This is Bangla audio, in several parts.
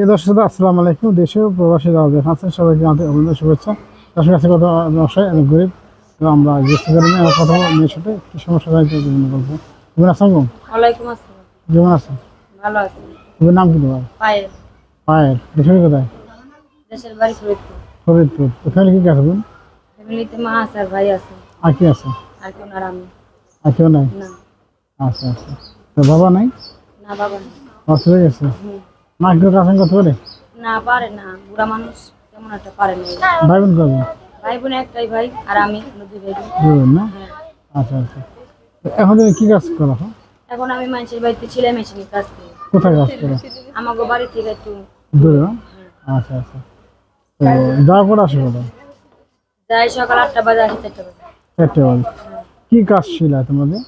প্রিয় দর্শক আসসালামু আলাইকুম। দেশে প্রবাসী যারা দেখেন আছেন সবাইকে আন্তরিক অভিনন্দন শুভেচ্ছা। দর্শক কাছে কথা ব্যবসায় আমি গরিব। আমরা গেছি কারণে আমার কথা মেয়ের সাথে। কি সমস্যা হয়েছে বিভিন্ন গল্প। তুমি আসসালাম ওয়ালাইকুম আসসালাম। কেমন আছো ভালো আছি। তোমার নাম কি তোমার? পায়েল। পায়ের দেশের কোথায়? দেশের বাড়ি ফরিদপুর। ফরিদপুর। ওখানে কি আছে বোন ফ্যামিলিতে মা আছে আর ভাই আছে। আর কি আছে? আর কেউ না আমি। আর কেউ নাই? না। আচ্ছা আচ্ছা। তো বাবা নাই? না বাবা না অসুবিধা গেছে? হুম। মা একটু কাছে করতে পারে না পারে না। বুড়া মানুষ তেমন একটা পারে না। ভাই বোন করবে ভাই বোন একটাই ভাই আর আমি দুই ভাই বোন। না? হ্যাঁ। আচ্ছা আচ্ছা। এখন তুমি কি কাজ করো? এখন? আমি মানুষের বাড়িতে ছিলাম মেশিনের কাজ করি। কোথায় কাজ করো? আমাকে বাড়ি থেকে একটু দূরে আচ্ছা আচ্ছা। তো যাওয়া করে আসে কোথায়? যাই সকাল আটটা বাজে আসি চারটা বাজে। চারটে বাজে। কি কাজ ছিল তোমাদের?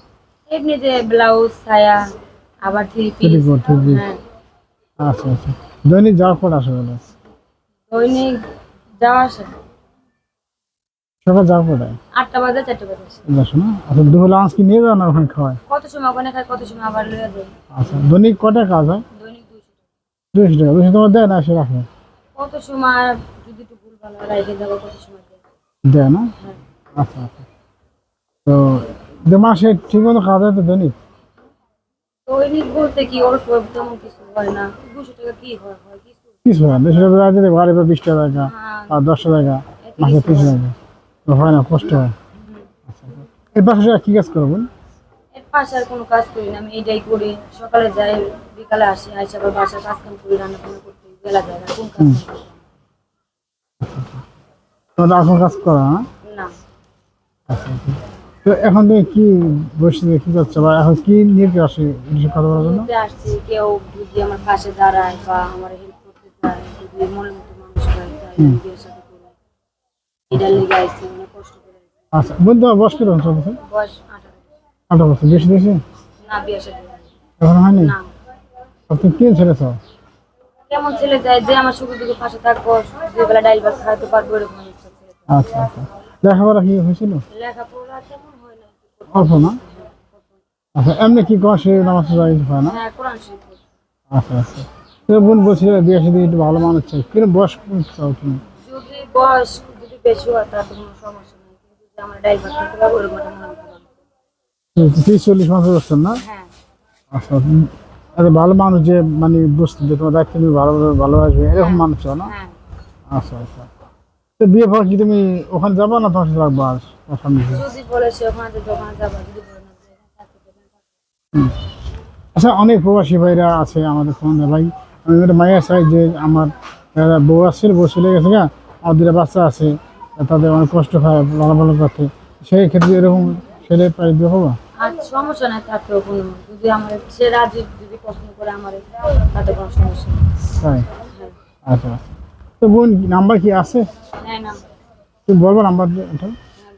এমনি যে ব্লাউজ ছায়া আবার থ্রি পিস। আচ্ছা আচ্ছা। দৈনিক যাওয়া করে আসে দৈনিক যাওয়া আসে। সকাল যাওয়া কোথায় আটটা বাজে চারটা বাজে আসে। আচ্ছা দুপুর লাঞ্চ কি নিয়ে যাও না ওখানে খাওয়ায়? কত সময় ওখানে কত সময় আবার লয়ে আচ্ছা দৈনিক কটা কাজ হয়? দৈনিক দুইশো টাকা। দুইশো টাকা। দেয় না সে রাখে? কত সময় যদি একটু ভুল ভালো যাব কত সময় দেয়। না? হ্যাঁ। আচ্ছা আচ্ছা। তো যে মাসে ঠিক মতো খাওয়া হয় তো দৈনিক? দৈনিক বলতে কি অল্প তেমন কিছু হয় না? দুশো টাকা কি হয়? হয় কিছু কিছু না। দুশো টাকা যদি বাড়ি বা বিশ টাকা হ্যাঁ। আর দশটা টাকা মাসে তিরিশ হয় টাকা হয় না কষ্ট হয়। এর পাশে কি কাজ করো বোন এর পাশে আর কোনো কাজ করি না। আমি এইটাই করি। সকালে যাই বিকালে আসি আইসা আবার বাসার কাজ কাম করি রান্না বান্না করতে বেলা যায় না। কোন কাজ করো না? না। আচ্ছা আচ্ছা। তো এখন তুমি কি বসে কি করছ বা এখন কি নিয়ে কি আসে কথা বলার জন্য? আসছি কেউ যদি আমার পাশে দাঁড়ায় বা আমার হেল্প করতে চায় যদি মনের মতো মানুষ হয় এটার লেগে আসছি অনেক কষ্ট করে আচ্ছা বোন তোমার বয়স কীরকম চলছে বয়স আঠারো। বছর। বেশি বেশি না সাথে এখন হয়নি? না। তুমি কি ছেড়েছ কেমন ছেলে যায় যে আমার দুঃখে পাশে থাকব যে বেলা ডাইল ভাত খাইতে পারব এরকম ছেলে। চাই। আচ্ছা আচ্ছা। লেখাপড়া কি হয়েছিল? হয় অল্প না? আচ্ছা এমনি কি কর সে নামাজ হয় না? হ্যাঁ কোরআন শরীফ। আচ্ছা আচ্ছা। বোন বলছিল বিয়ে সাথে একটু ভালো মানুষ চাই। কিন্তু বয়স চাও তুমি? যদি বয়স যদি বেশি হয় তার কোনো সমস্যা নেই। কিন্তু আমার ডাইল ভাত পারব এরকম একটা হতে পারব তিরিশ চল্লিশ বছর না? হ্যাঁ। আচ্ছা ভালো মানুষ যে মানে বুঝতে যে তোমার দায়িত্ব তুমি ভালো ভালোবাসবে এরকম মানুষ চাও না? হ্যাঁ। আচ্ছা আচ্ছা। তো বিয়ে পর কি তুমি ওখানে যাব না তোমার সাথে রাখব আর স্বামী? যদি বলে সে ওখানে যদি বলে না আচ্ছা অনেক প্রবাসী ভাইরা আছে আমাদের ফোন ভাই। আমি একটা মাইয়া চাই যে আমার বউ আসছিল বউ চলে গেছে গা আমার দুটা বাচ্চা আছে তাদের অনেক কষ্ট হয় লালন করতে। সেই ক্ষেত্রে এরকম ছেলে প্রায় দিয়ে হব সমস্যা নাই তাতেও কোনো। যদি আমার সে রাজি যদি পছন্দ করে আমার তাতে কোনো সমস্যা নেই। তাই? আচ্ছা আচ্ছা। তো বোন নাম্বার কি আছে? হ্যাঁ না তুমি বলব নাম্বার হ্যাঁ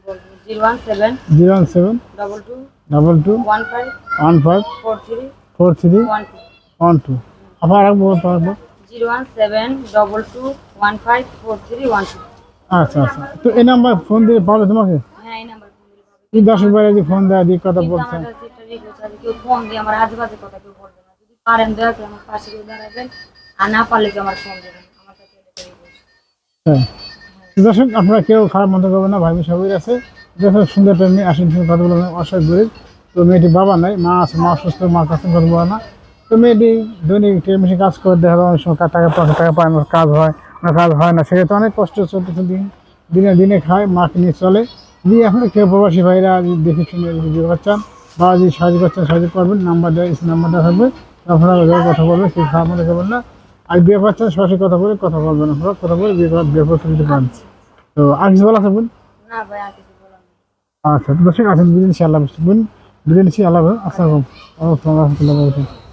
বলব zero one seven zero one seven double two double two one five one five four three four three one two. One two. আবার রাখব পারব zero one seven double two one five four three one two. আচ্ছা আচ্ছা। তো এই নাম্বার ফোন দিয়ে পাবে তোমাকে? হ্যাঁ এই নাম্বার এই দশ বাইরে যে ফোন দেয় দিয়ে কথা বলছে। কেউ ফোন দিয়ে আমার আজে বাজে কথা কেউ বলবে না। যদি পারেন দয়া করে আমার পাশে দাঁড়াবেন। আর না পারলে কেউ আমার ফোন দেবেন। তো দর্শক, আপনারা কেউ খারাপ মনে করবেন না ভাই সবাই আছে। যখন সুন্দর একটা মেয়ে আসেন কথা বলবেন অসহায় গরিব। তো মেয়েটি বাবা নাই, মা আছে, মা অসুস্থ মার কাছে কথা বলে না। তো মেয়েটি দৈনিক টেলিমেশে কাজ করে, দেখা যায় অনেক সময় টাকা পয়সা, টাকা পায় না, কাজ হয় না, কাজ হয় না। সেক্ষেত্রে অনেক কষ্ট চলতেছে, দিন, দিনে দিনে খায়, মাকে নিয়ে চলে। দিয়ে আপনারা কেউ প্রবাসী ভাইরা দেখে শুনে বিয়ে করছেন বা যদি সাহায্য করছেন সাহায্য করবেন, নাম্বার দেয় এই নাম্বারটা থাকবে। আপনারা কথা বলবেন, কেউ খারাপ মনে করবেন না। আর বিয়ে করছেন সরাসরি কথা বলে কথা বলবেন আপনারা কথা বলে বিয়ে করার বিয়ে প্রস্তুতি পারেন তো আর কিছু বলা থাকবেন আচ্ছা তো দর্শক আছেন বিদিন আল্লাহ বোন বিদিন আল্লাহ আসসালাম আলাইকুম। রহমতুল্লাহ